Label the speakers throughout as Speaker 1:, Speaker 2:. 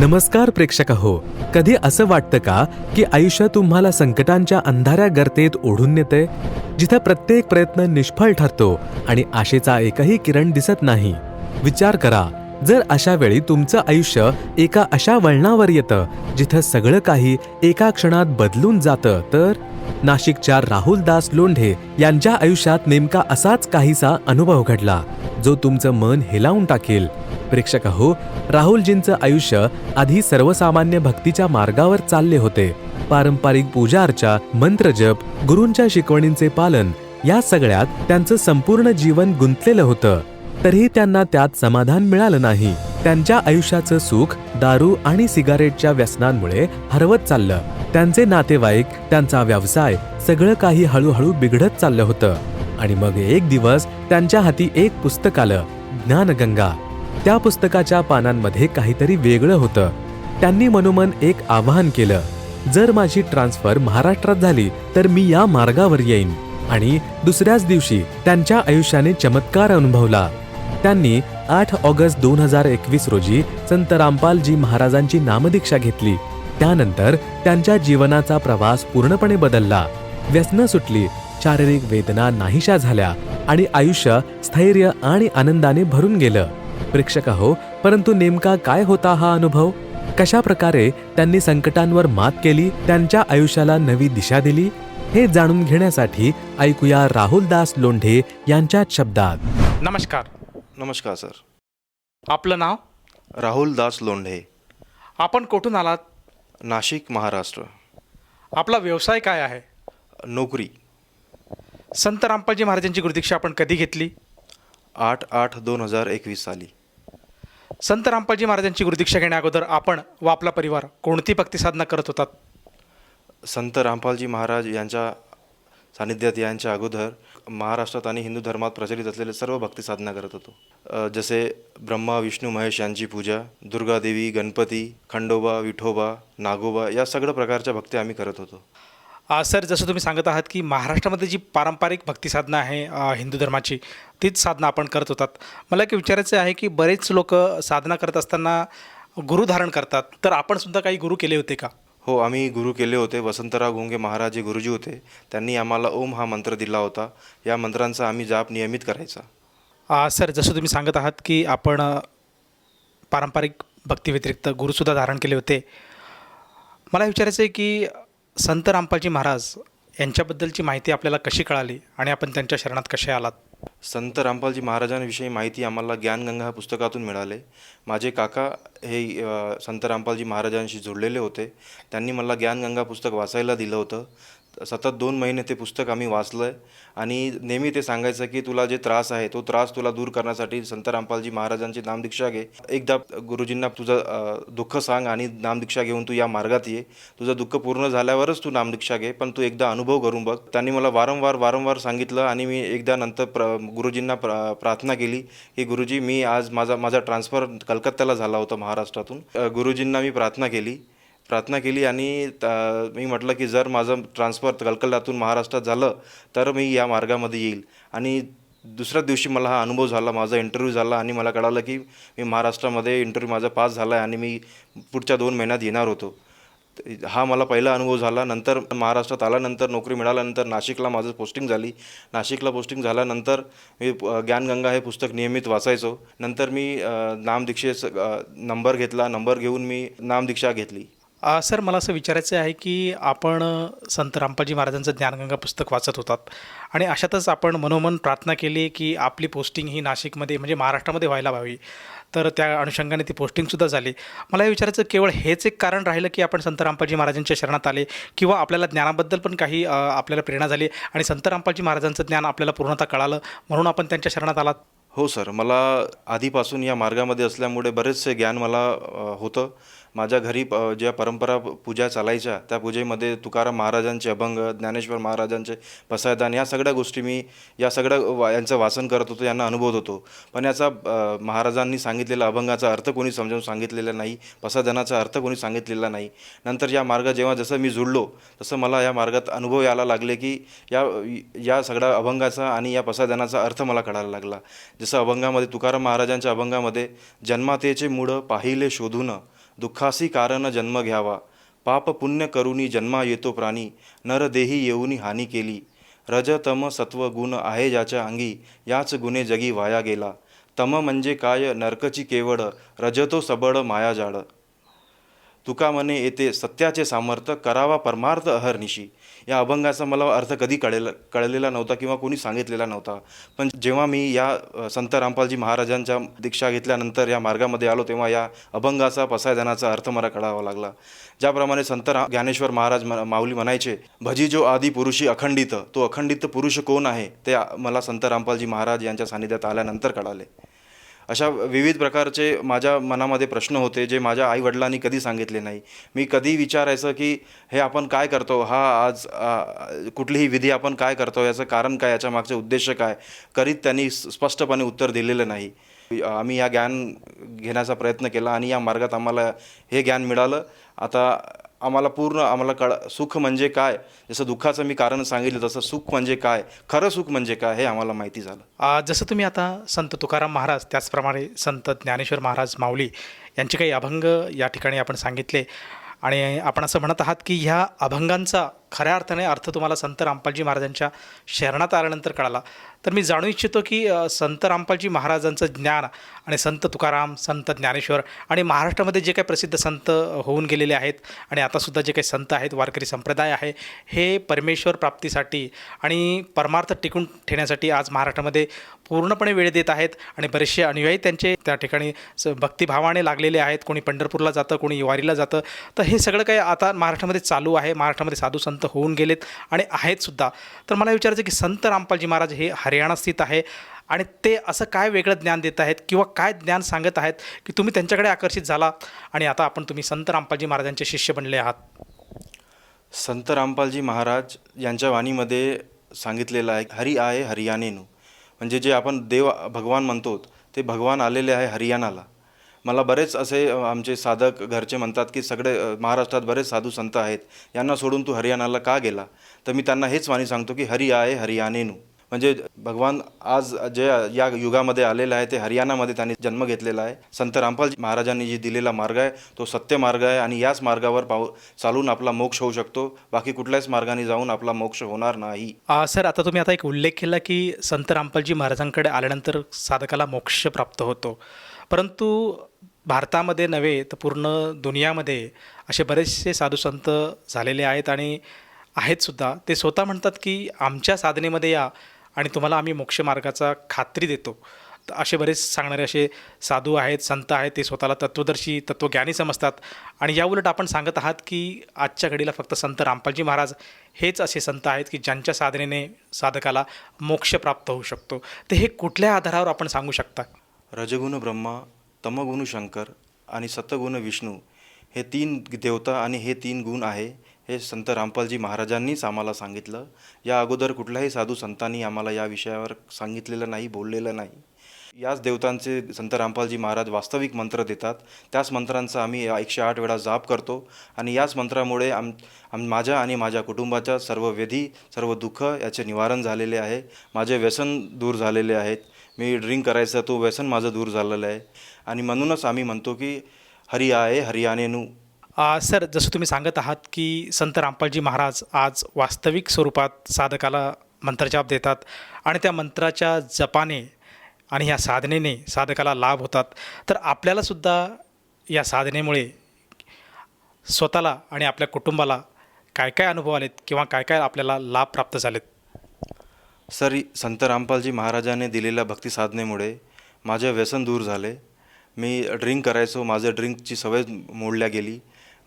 Speaker 1: नमस्कार प्रेक्षक हो कधी असं वाटतं का की आयुष्य तुम्हाला संकटांच्या अंधाऱ्या गर्तेत ओढून नेते जिथं प्रत्येक प्रयत्न निष्फळ ठरतो आणि आशेचा एकही किरण दिसत नाही. विचार करा जर अशा वेळी तुमचं आयुष्य एका अशा वळणावर येतं जिथं सगळं काही एका क्षणात बदलून जातं तर? नाशिकच्या राहुलदास लोंढे यांच्या आयुष्यात नेमका असाच काहीसा अनुभव घडला जो तुमचं मन हेलावून टाकेल. प्रेक्षक हो राहुलजींचं आयुष्य आधी सर्वसामान्य भक्तीच्या मार्गावर चालले होते. पारंपरिक पूजा अर्चा मंत्रजप गुरूंच्या शिकवणींचे पालन या सगळ्यात त्यांचं संपूर्ण जीवन गुंतलेलं होतं. तरीही त्यांना त्यात समाधान मिळालं नाही. त्यांच्या आयुष्याचं सुख दारू आणि सिगारेटच्या व्यसनांमुळे हरवत चाललं. त्यांचे नातेवाईक त्यांचा व्यवसाय सगळं काही हळूहळू बिघडत चाललं होतं. आणि मग एक दिवस त्यांच्या हाती एक पुस्तक आलं ज्ञानगंगा. त्या पुस्तकाच्या पानांमध्ये काहीतरी वेगळं होतं. त्यांनी मनोमन एक आवाहन केलं जर माझी ट्रान्सफर महाराष्ट्रात झाली तर मी या मार्गावर येईन. आणि दुसऱ्याच दिवशी त्यांच्या आयुष्याने चमत्कार अनुभवला. त्यांनी आठ ऑगस्ट दोन हजार एकवीस रोजी संत रामपालजी महाराजांची नामदीक्षा घेतली. त्यानंतर त्यांच्या जीवनाचा प्रवास पूर्णपणे बदलला. व्यसनं सुटली शारीरिक वेदना नाहीशा झाल्या आणि आयुष्य स्थैर्य आणि आनंदाने भरून गेलं. प्रेक्षक हो परंतु नेमका काय होता हा अनुभव? कशा प्रकारे त्यांनी संकटांवर मात केली त्यांच्या आयुष्याला नवी दिशा दिली? हे जाणून घेण्यासाठी ऐकूया राहुल दास लोंढे यांच्याच शब्दात.
Speaker 2: नमस्कार.
Speaker 3: नमस्कार सर.
Speaker 2: आपलं नाव?
Speaker 3: राहुल दास लोंढे.
Speaker 2: आपण कुठून आलात?
Speaker 3: नाशिक महाराष्ट्र.
Speaker 2: आपला व्यवसाय काय आहे?
Speaker 3: नोकरी.
Speaker 2: संत रामपालजी महाराजांची गुरुदीक्षा आपण कधी घेतली?
Speaker 3: आठ आठ दोन हजार एकवीस साली.
Speaker 2: संत रामपालजी महाराजांची गुरुदीक्षा घेण्या अगोदर आपण व आपला परिवार कोणती भक्ती साधना करत होतात?
Speaker 3: संत रामपालजी महाराज यांच्या सानिध्यात यांच्या अगोदर महाराष्ट्रात आणि हिंदू धर्मात प्रचलित असलेले सर्व भक्ती साधना करत होतो. जसे ब्रह्मा विष्णू महेश यांची पूजा दुर्गादेवी गणपती खंडोबा विठोबा नागोबा या सगळ्या प्रकारच्या भक्ती आम्ही करत होतो.
Speaker 2: सर जसं तुम्ही सांगत आहात की महाराष्ट्रामध्ये जी पारंपरिक भक्ती साधना आहे हिंदू धर्माची तीच साधना आपण करत होतात. मला एक विचारायचं आहे की बरेच लोक साधना करत असताना गुरु धारण करतात तर आपण सुद्धा काही गुरु केले होते का?
Speaker 3: हो आम्ही गुरु केले होते. वसंतराव गुंगे महाराज जे गुरुजी होते त्यांनी आम्हाला ओम हा मंत्र दिला होता. या मंत्रांचा आम्ही जाप नियमित करायचा.
Speaker 2: सर जसं तुम्ही सांगत आहात की आपण पारंपरिक भक्तीव्यतिरिक्त गुरुसुद्धा धारण केले होते. मला विचारायचं आहे की संत रामपालजी महाराज यांच्याबद्दलची माहिती आपल्याला कशी कळाली आणि आपण त्यांच्या शरणात कसे आलात?
Speaker 3: संत रामपालजी महाराजांविषयी माहिती आम्हाला ज्ञानगंगा पुस्तकातून मिळाले. माझे काका हे संत रामपालजी महाराजांशी जोडलेले होते. त्यांनी मला ज्ञानगंगा पुस्तक वाचायला दिलं होतं. सतत दोन महिने ते पुस्तक आम्ही वाचलं आहे आणि नेहमी ते सांगायचं की तुला जे त्रास आहे तो त्रास तुला दूर करण्यासाठी संत रामपालजी महाराजांची नामदीक्षा घे. एकदा गुरुजींना तुझं दुःख सांग आणि नामदीक्षा घेऊन तू या मार्गात ये. तुझं दुःख पूर्ण झाल्यावरच तू नामदीक्षा घे पण तू एकदा अनुभव करून बघ. त्यांनी मला वारंवार वारंवार सांगितलं आणि मी एकदा नंतर प्र गुरुजींना प्र प्रार्थना केली की गुरुजी मी आज माझा माझा ट्रान्सफर कलकत्त्याला झाला होता महाराष्ट्रातून. गुरुजींना मी प्रार्थना केली. प्रार्थना केली आणि त- मी म्हटलं की जर माझं ट्रान्सफर कलकत्त्यातून महाराष्ट्रात झालं तर मी या मार्गामध्ये येईल. आणि दुसऱ्या दिवशी मला हा अनुभव झाला माझा इंटरव्ह्यू झाला आणि मला कळालं की मी महाराष्ट्रामध्ये इंटरव्ह्यू माझा पास झाला आहे आणि मी पुढच्या दोन महिन्यात येणार होतो. हा मला पहिला अनुभव झाला. नंतर महाराष्ट्रात आल्यानंतर नोकरी मिळाल्यानंतर नाशिकला माझं पोस्टिंग झाली. नाशिकला पोस्टिंग झाल्यानंतर मी ज्ञानगंगा हे पुस्तक नियमित वाचायचो. नंतर मी नामदीक्षेचा नंबर घेतला. नंबर घेऊन मी नामदीक्षा घेतली.
Speaker 2: आ, सर मला असं विचारायचं आहे की आपण संत रामपाजी महाराजांचं ज्ञानगंगा पुस्तक वाचत होतात आणि अशातच आपण मनोमन प्रार्थना केली की आपली पोस्टिंग ही नाशिकमध्ये म्हणजे महाराष्ट्रामध्ये व्हायला हवी. तर त्या अनुषंगाने ती पोस्टिंगसुद्धा झाली. मला हे विचारायचं केवळ हेच एक कारण राहिलं की आपण संत रामपाजी महाराजांच्या शरणात आले किंवा आपल्याला ज्ञानाबद्दल पण काही आपल्याला प्रेरणा झाली आणि संत रामपाजी महाराजांचं ज्ञान आपल्याला पूर्णतः कळालं म्हणून आपण त्यांच्या शरणात आलात?
Speaker 3: हो सर. मला आधीपासून या मार्गामध्ये असल्यामुळे बरेचसे ज्ञान मला होतं. माझ्या घरी प ज्या परंपरा पूजा चालायच्या त्या पूजेमध्ये तुकाराम महाराजांचे अभंग ज्ञानेश्वर महाराजांचे पसायदान या सगळ्या गोष्टी मी या सगळ्या वा यांचं वाचन करत होतो यांना अनुभवत होतो. पण याचा महाराजांनी सांगितलेला अभंगाचा अर्थ कोणी समजावून सांगितलेला नाही पसायदानाचा अर्थ कोणी सांगितलेला नाही. नंतर या मार्ग जेव्हा जसं मी जुळलो तसं मला या मार्गात अनुभव यायला लागले की या या सगळ्या अभंगाचा आणि या पसायदानाचा अर्थ मला कळायला लागला. जसं अभंगामध्ये तुकाराम महाराजांच्या अभंगामध्ये जन्मातेचे मूळ पाहिले शोधून दुःखासी कारण जन्म घ्यावा. पाप पुण्य करुनी जन्मा येतो प्राणी. नरदेही येऊनी हानी केली. रजतम सत्व गुण आहे ज्याच्या अंगी याच गुणे जगी वाया गेला. तम म्हणजे काय? नरकची केवड रजतो सबळ माया जाड तुका म्हणे येते सत्याचे सामर्थ्य करावा परमार्थ अहर्निशी या अभंगाचा मला अर्थ कधी कळेल कळलेला नव्हता किंवा कोणी सांगितलेला नव्हता. पण जेव्हा मी या संत रामपालजी महाराजांच्या दीक्षा घेतल्यानंतर या मार्गामध्ये आलो तेव्हा या अभंगाचा पसायदानाचा अर्थ मला कळावा लागला. ज्याप्रमाणे संत रा ज्ञानेश्वर महाराज म- माऊली म्हणायचे भजी जो आदी पुरुषी अखंडित तो अखंडित पुरुष कोण आहे? ते मला संत रामपालजी महाराज यांच्या सानिध्यात आल्यानंतर कळाले. अशा विविध प्रकारचे माझ्या मनामध्ये प्रश्न होते जे माझ्या आईवडिलांनी कधी सांगितले नाही. मी कधी विचारायचं की हे आपण काय करतो? हा आज कुठलीही विधी आपण काय करतो? याचं कारण काय? याच्या मागचे उद्देश काय? करीत त्यांनी स्पष्टपणे उत्तर दिलेलं नाही. आम्ही या ज्ञान घेण्याचा प्रयत्न केला आणि या मार्गात आम्हाला हे ज्ञान मिळालं. आता आम्हाला पूर्ण आम्हाला कळ सुख म्हणजे काय? जसं दुःखाचं मी कारण सांगितलं तसं सुख म्हणजे काय? खरं सुख म्हणजे काय? हे आम्हाला माहिती झालं.
Speaker 2: जसं तुम्ही आता संत तुकाराम महाराज त्याचप्रमाणे संत ज्ञानेश्वर महाराज माऊली यांचे काही अभंग या ठिकाणी आपण सांगितले. आणि आपण असं म्हणत आहात की ह्या अभंगांचा खऱ्या अर्थाने अर्थ तुम्हाला संत रामपालजी महाराजांच्या शरणात आल्यानंतर कळाला. तर मी जाणू इच्छितो की संत रामपालजी महाराजांचं ज्ञान आणि संत तुकाराम संत ज्ञानेश्वर आणि महाराष्ट्रामध्ये जे काही प्रसिद्ध संत होऊन गेलेले आहेत आणि आतासुद्धा जे काही संत आहेत वारकरी संप्रदाय आहे हे परमेश्वर प्राप्तीसाठी आणि परमार्थ टिकून ठेवण्यासाठी आज महाराष्ट्रामध्ये पूर्णपणे वेळ देत आहेत आणि बरेचसे अनुयायी त्यांचे त्या ठिकाणी स- भक्तिभावाने लागलेले आहेत. कोणी पंढरपूरला जातं कोणी युवारीला जातं. तर हे सगळं काही आता महाराष्ट्रामध्ये चालू आहे. महाराष्ट्रामध्ये साधू संत होऊन गेलेत आणि आहेत सुद्धा. तर मला विचारायचं की संत रामपालजी महाराज हे हरियाणा स्थित आहे आणि ते असं काय वेगळं ज्ञान देत आहेत किंवा काय ज्ञान सांगत आहेत की तुम्ही त्यांच्याकडे आकर्षित झाला आणि आता आपण तुम्ही संत रामपालजी महाराजांचे शिष्य बनले आहात?
Speaker 3: संत रामपालजी महाराज यांच्या वाणीमध्ये सांगितलेलं आहे हरी आहे हरियाणेनु. म्हणजे जे आपण देव भगवान म्हणतो ते भगवान आलेले आहे हरियाणाला. मला बरेच असे आमचे साधक घरचे म्हणतात की सगळे महाराष्ट्रात बरेच साधू संत आहेत. यांना सोडून तू हरियाणाला का गेला? तर मी त्यांना हेच वाणी सांगतो की हरि आहे हरियाणेनू म्हणजे भगवान आज जे या युगामध्ये आलेलं आहे ते हरियाणामध्ये त्यांनी जन्म घेतलेला आहे. संत रामपाल महाराजांनी जी दिलेला मार्ग आहे तो सत्य मार्ग आहे आणि याच मार्गावर पाऊ चालून आपला मोक्ष होऊ शकतो. बाकी कुठल्याच मार्गाने जाऊन आपला मोक्ष होणार नाही.
Speaker 2: सर आता तुम्ही आता एक उल्लेख केला की संत रामपालजी महाराजांकडे आल्यानंतर साधकाला मोक्ष प्राप्त होतो. परंतु भारतामध्ये नव्हे तर पूर्ण दुनियामध्ये असे बरेचसे साधू संत झालेले आहेत आणि आहेत सुद्धा. ते स्वतः म्हणतात की आमच्या साधनेमध्ये या आणि तुम्हाला आम्ही मोक्षमार्गाचा खात्री देतो. तर असे बरेच सांगणारे असे साधू आहेत संत आहेत ते स्वतःला तत्वदर्शी तत्वज्ञानी समजतात. आणि याउलट आपण सांगत आहात की आजच्या घडीला फक्त संत रामपालजी महाराज हेच असे संत आहेत की ज्यांच्या साधनेने साधकाला मोक्ष प्राप्त होऊ शकतो. तर हे कुठल्या आधारावर आपण सांगू शकता?
Speaker 3: रजगुण ब्रह्मा तमगुण शंकर आणि सतगुण विष्णू हे तीन देवता आणि हे तीन गुण आहे हे संत रामपालजी महाराजांनीच आम्हाला सांगितलं. या अगोदर कुठल्याही साधू संतांनी आम्हाला या विषयावर सांगितलेलं नाही बोललेलं नाही. याच देवतांचे संत रामपालजी महाराज वास्तविक मंत्र देतात. त्याच मंत्रांचा आम्ही एकशे आठ वेळा जाप करतो आणि याच मंत्रामुळे आम आम माझ्या आणि माझ्या कुटुंबाच्या सर्व व्यधी सर्व दुःख याचे निवारण झालेले आहे. माझे व्यसन दूर झालेले आहेत. मी ड्रिंक करायचं तो व्यसन माझं दूर झालेलं आहे. आणि म्हणूनच आम्ही म्हणतो की हरी आहे हरियाणेनु.
Speaker 2: आ, सर जसं तुम्ही सांगत आहात की संत रामपालजी महाराज आज वास्तविक स्वरूपात साधकाला मंत्रजाप देतात आणि त्या मंत्राच्या जपाने आणि ह्या साधनेने साधकाला लाभ होतात. तर आपल्यालासुद्धा या साधनेमुळे स्वतःला आणि आपल्या कुटुंबाला काय काय अनुभव आलेत किंवा काय काय आपल्याला लाभ प्राप्त झालेत?
Speaker 3: सर संत रामपालजी महाराजाने दिलेल्या भक्ती साधनेमुळे माझे व्यसन दूर झाले. मी ड्रिंक करायचो माझं ड्रिंकची सवय मोडल्या गेली.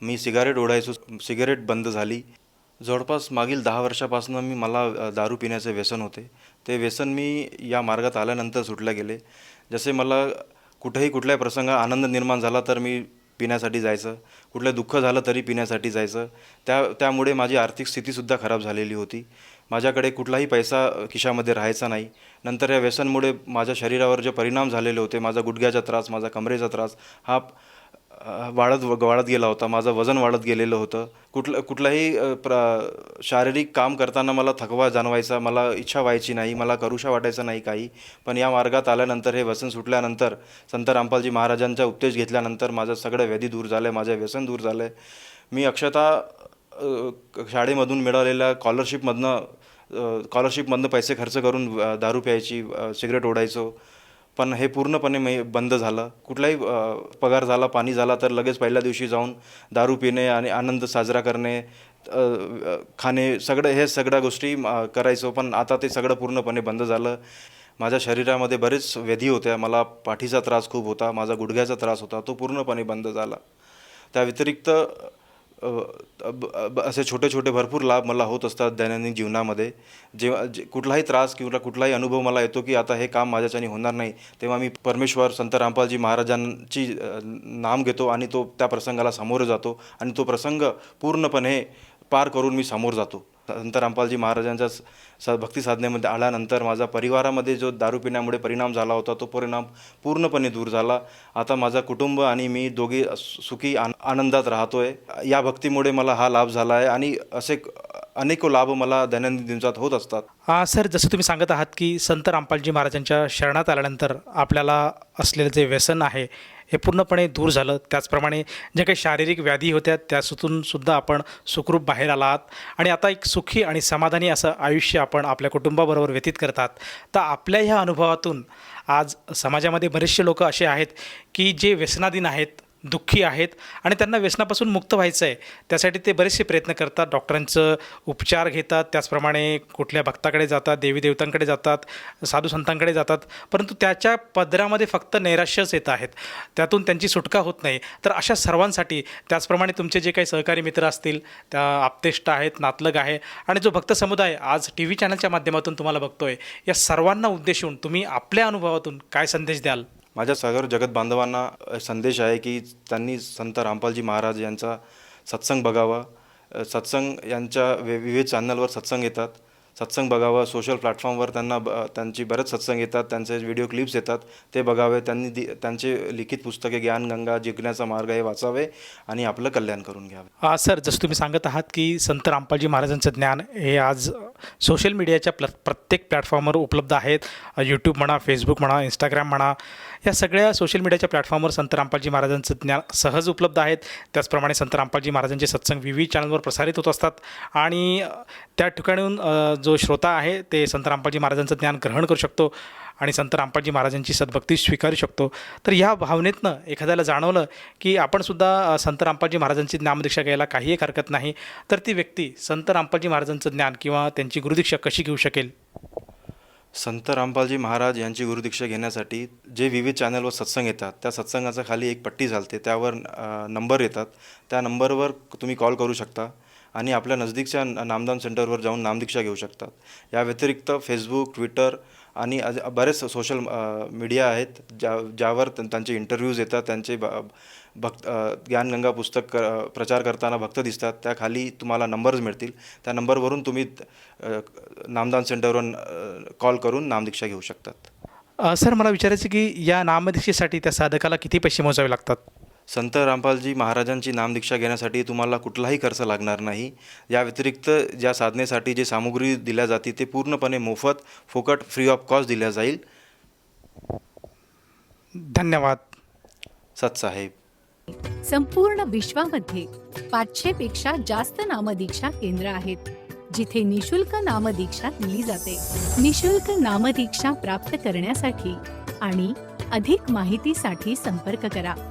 Speaker 3: मी सिगारेट ओढायचो सिगारेट बंद झाली. जवळपास मागील दहा वर्षापासून मी मला दारू पिण्याचे व्यसन होते. ते व्यसन मी या मार्गात आल्यानंतर सुटले गेले. जसे मला कुठेही कुठल्याही प्रसंगात आनंद निर्माण झाला तर मी पिण्यासाठी जायचं. कुठलं दुःख झालं तरी पिण्यासाठी जायचं. त्या त्यामुळे माझी आर्थिक स्थितीसुद्धा खराब झालेली होती. माझ्याकडे कुठलाही पैसा खिशामध्ये राहायचा नाही. नंतर या व्यसनमुळे माझ्या शरीरावर जे परिणाम झालेले होते माझा गुडघ्याचा त्रास माझा कमरेचा त्रास हा वाढत वाढत गेला होता. माझं वजन वाढत गेलेलं होतं. कुठलं कुठलाही प्र शारीरिक काम करताना मला थकवा जाणवायचा मला इच्छा व्हायची नाही मला करूशा वाटायचं नाही काही. पण या मार्गात आल्यानंतर हे व्यसन सुटल्यानंतर संत रामपालजी महाराजांचा उपदेश घेतल्यानंतर माझं सगळं व्याधी दूर झालं आहे माझं व्यसन दूर झालं आहे मी अक्षता शाळेमधून मिळालेल्या स्कॉलरशिपमधनं स्कॉलरशिपमधनं पैसे खर्च करून दारू प्यायची सिगरेट ओढायचो. पण हे पूर्णपणे मी बंद झालं. कुठलाही पगार झाला पाणी झाला तर लगेच पहिल्या दिवशी जाऊन दारू पिणे आणि आनंद साजरा करणे खाणे सगळं हे सगळ्या गोष्टी करायचो. पण आता ते सगळं पूर्णपणे बंद झालं. माझ्या शरीरामध्ये बरेच व्याधी होत्या. मला पाठीचा त्रास खूप होता. माझा गुडघ्याचा त्रास होता. तो पूर्णपणे बंद झाला. त्या व्यतिरिक्त असे छोटे छोटे भरपूर लाभ मला होत असतात दैनंदिन जीवनामध्ये. जेव्हा जे कुठलाही त्रास किंवा कुठलाही अनुभव मला येतो की आता हे काम माझ्याच्याने होणार नाही तेव्हा मी परमेश्वर संत रामपालजी महाराजांची नाम घेतो आणि तो त्या प्रसंगाला सामोरं जातो आणि तो प्रसंग पूर्णपणे पार करून मी समोर जातो. संत रामपालजी महाराजांच्या स भक्ती साधनेमध्ये आल्यानंतर माझा परिवारामध्ये जो दारू पिण्यामुळे परिणाम झाला होता तो परिणाम पूर्णपणे दूर झाला. आता माझा कुटुंब आणि मी दोघी सुखी आन आनंदात राहतो आहे या भक्तीमुळे मला हा लाभ झाला आहे आणि असे अनेक लाभ मला दैनंदिन दिवसात होत असतात.
Speaker 2: हा सर जसं तुम्ही सांगत आहात की संत रामपालजी महाराजांच्या शरणात आल्यानंतर आपल्याला असलेलं जे व्यसन आहे हे पूर्णपणे दूर झालं. त्याचप्रमाणे ज्या काही शारीरिक व्याधी होत्या त्यातून सुद्धा आपण सुखरूप बाहेर आला आहात आणि आता एक सुखी आणि समाधानी असं आयुष्य आपण आपल्या कुटुंबाबरोबर व्यतीत करतात. तर आपल्या ह्या अनुभवातून आज समाजामध्ये बरेचसे लोक असे आहेत की जे व्यसनाधीन आहेत दुःखी आहेत आणि त्यांना व्यसनापासून मुक्त व्हायचं आहे त्यासाठी ते बरेचसे प्रयत्न करतात. डॉक्टरांचं उपचार घेतात. त्याचप्रमाणे कुठल्या भक्ताकडे जातात देवी देवतांकडे जातात साधू संतांकडे जातात. परंतु त्याच्या पदरामध्ये फक्त नैराश्यच येत आहेत. त्यातून त्यांची सुटका होत नाही. तर अशा सर्वांसाठी त्याचप्रमाणे तुमचे जे काही सहकारी मित्र असतील त्या आप्तेष्ट आहेत नातलग आहे आणि जो भक्त समुदाय आज टी व्ही चॅनलच्या माध्यमातून तुम्हाला बघतोय या सर्वांना उद्देशून तुम्ही आपल्या अनुभवातून काय संदेश द्याल?
Speaker 3: माझ्या सगळं जगत बांधवांना संदेश आहे की त्यांनी संत रामपालजी महाराज यांचा सत्संग बघावा. सत्संग यांच्या वे विविध चॅनलवर सत्संग येतात. सत्संग बघावं सोशल प्लॅटफॉर्मवर त्यांना ब त्यांची बरेच सत्संग येतात त्यांचे व्हिडिओ क्लिप्स येतात ते बघावे. त्यांनी दि त्यांचे लिखित पुस्तके ज्ञानगंगा जिंकण्याचा मार्ग हे वाचावे आणि आपलं कल्याण करून घ्यावे.
Speaker 2: हा सर जसं तुम्ही सांगत आहात की संत रामपालजी महाराजांचं ज्ञान हे आज सोशल मीडियाच्या प्ल प्रत्येक प्लॅटफॉर्मवर उपलब्ध आहेत. यूट्यूब म्हणा फेसबुक म्हणा इंस्टाग्राम म्हणा या सगळ्या सोशल मीडियाच्या प्लॅटफॉर्मवर संत रामपालजी महाराजांचं ज्ञान सहज उपलब्ध आहेत. त्याचप्रमाणे संत रामपालजी महाराजांचे सत्संग विविध चॅनलवर प्रसारित होत असतात. आणि त्या ठिकाणून जो श्रोता आहे ते संत रामपालजी महाराजांचं ज्ञान ग्रहण करू शकतो. आणि संत रामपाजी महाराजांची सद्भक्ती स्वीकारू शकतो. तर ह्या भावनेतनं एखाद्याला जाणवलं की आपणसुद्धा संत रामपाजी महाराजांची ज्ञानदीक्षा घ्यायला काही एक हरकत नाही तर ती व्यक्ती संत रामपाजी महाराजांचं ज्ञान किंवा त्यांची गुरुदीक्षा कशी घेऊ शकेल?
Speaker 3: संत रामपालजी महाराज यांची गुरुदीक्षा घेण्यासाठी जे विविध चॅनलवर सत्संग येतात त्या सत्संगाचा खाली एक पट्टी चालते त्यावर नंबर येतात. त्या नंबरवर तुम्ही कॉल करू शकता आणि आपल्या नजदीकच्या नामदान सेंटरवर जाऊन नामदीक्षा घेऊ शकतात या व्यतिरिक्त फेसबुक ट्विटर आणि बरेच सोशल मीडिया आहेत ज्या ज्यावर त्यांचे इंटरव्ह्यूज येतात त्यांचे ब भक्त ज्ञानगंगा पुस्तक क- प्रचार करताना भक्त दिसतात. त्या खाली तुम्हाला नंबर्स मिळतील. त्या नंबरवरून तुम्ही नामदान सेंटरवरून कॉल करून नामदीक्षा घेऊ शकतात.
Speaker 2: सर मला विचारायचं की या नामदीक्षेसाठी त्या साधकाला किती पैसे मोजावे लागतात?
Speaker 3: संत रामपालजी महाराजांची नामदीक्षा घेण्यासाठी तुम्हाला कुठलाही खर्च लागणार नाही. या व्यतिरिक्त ज्या साधनेसाठी जे सामुग्री दिल्या जाते ते पूर्णपणे मोफत फुकट फ्री ऑफ कॉस्ट दिल्या जाईल.
Speaker 2: धन्यवाद.
Speaker 3: सतसाहेब
Speaker 4: संपूर्ण विश्वामध्ये पाचशे पेक्षा जास्त नामदीक्षा केंद्र आहेत जिथे निशुल्क नामदीक्षा दिली जाते. निशुल्क नामदीक्षा प्राप्त करण्यासाठी आणि अधिक माहितीसाठी संपर्क करा.